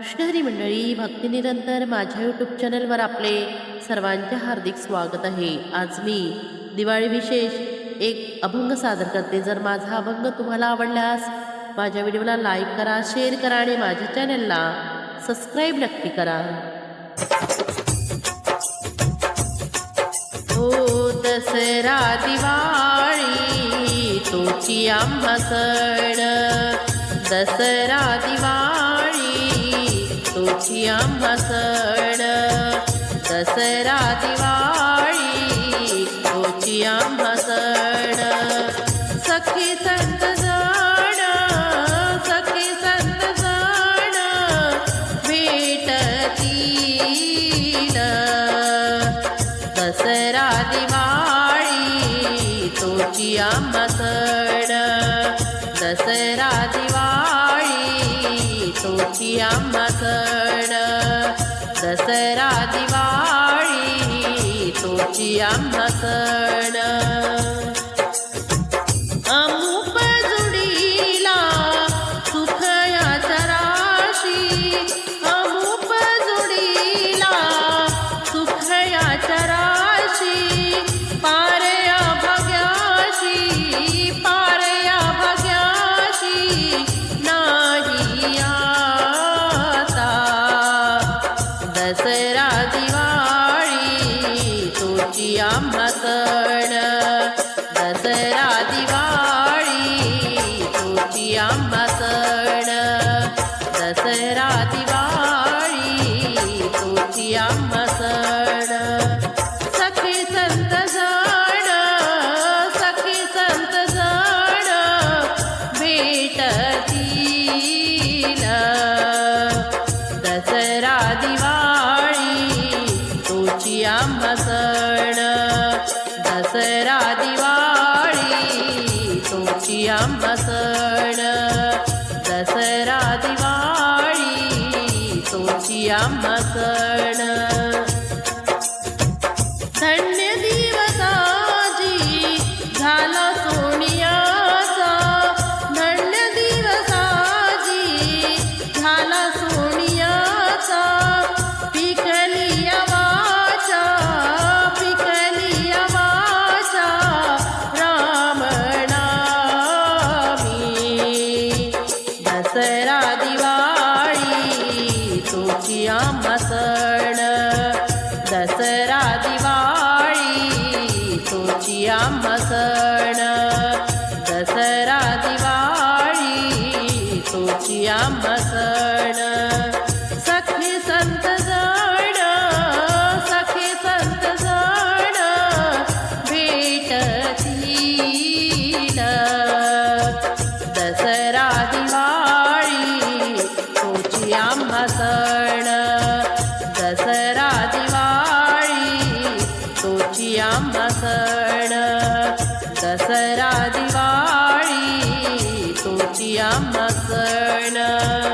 कृष्णहरी मंडळी भक्तिनिरंतर माझ्या यूट्यूब चॅनलवर आपले सर्वांचे हार्दिक स्वागत आहे. आज मी दिवाळी विशेष एक अभंग सादर करते. जर माझा अभंग तुम्हाला आवडल्यास माझ्या व्हिडिओला लाईक करा शेअर करा आणि माझ्या चॅनलला सबस्क्राईब नक्की करा. हो दसरा दिवाळी तोची आम्हा सण. दसरा दिवाळी तोची आम्हा सण दसरा दिवाळी तोची आम्हा सण सखी संत जाण सखी संत जाण भेटतील. दसरा दिवाळी तोची आम्हा सण दसरा दिवाळी तोची आम्हा आम्हा सण. तोची आम्हा सण. दसरा दिवाळी तुझी आम्हा सण. दसरा दिवाळी तुझी आम्हा सण. सखी संत जण सखी संत जण भेटतील. दसरा दिवाळी सण दसरा दिवाळी तोची आम्हा सण. थंड दसरा दिवाळी तोची आम्हा सण. दसरा दिवाळी तोची आम्हा सण. तोची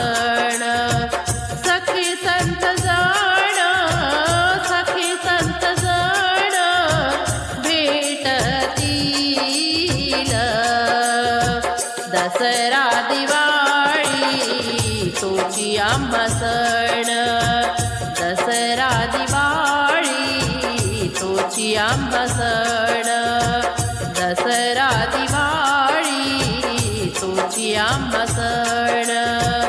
जवळ सखी संत जवळ सखी संत जवळ भेटतील. दसरा दिवाळी तुझी आम्हा सण. दसरा दिवाळी तुझी आम्हा सण. दसरा दिवाळी तुझी आम्हा सण.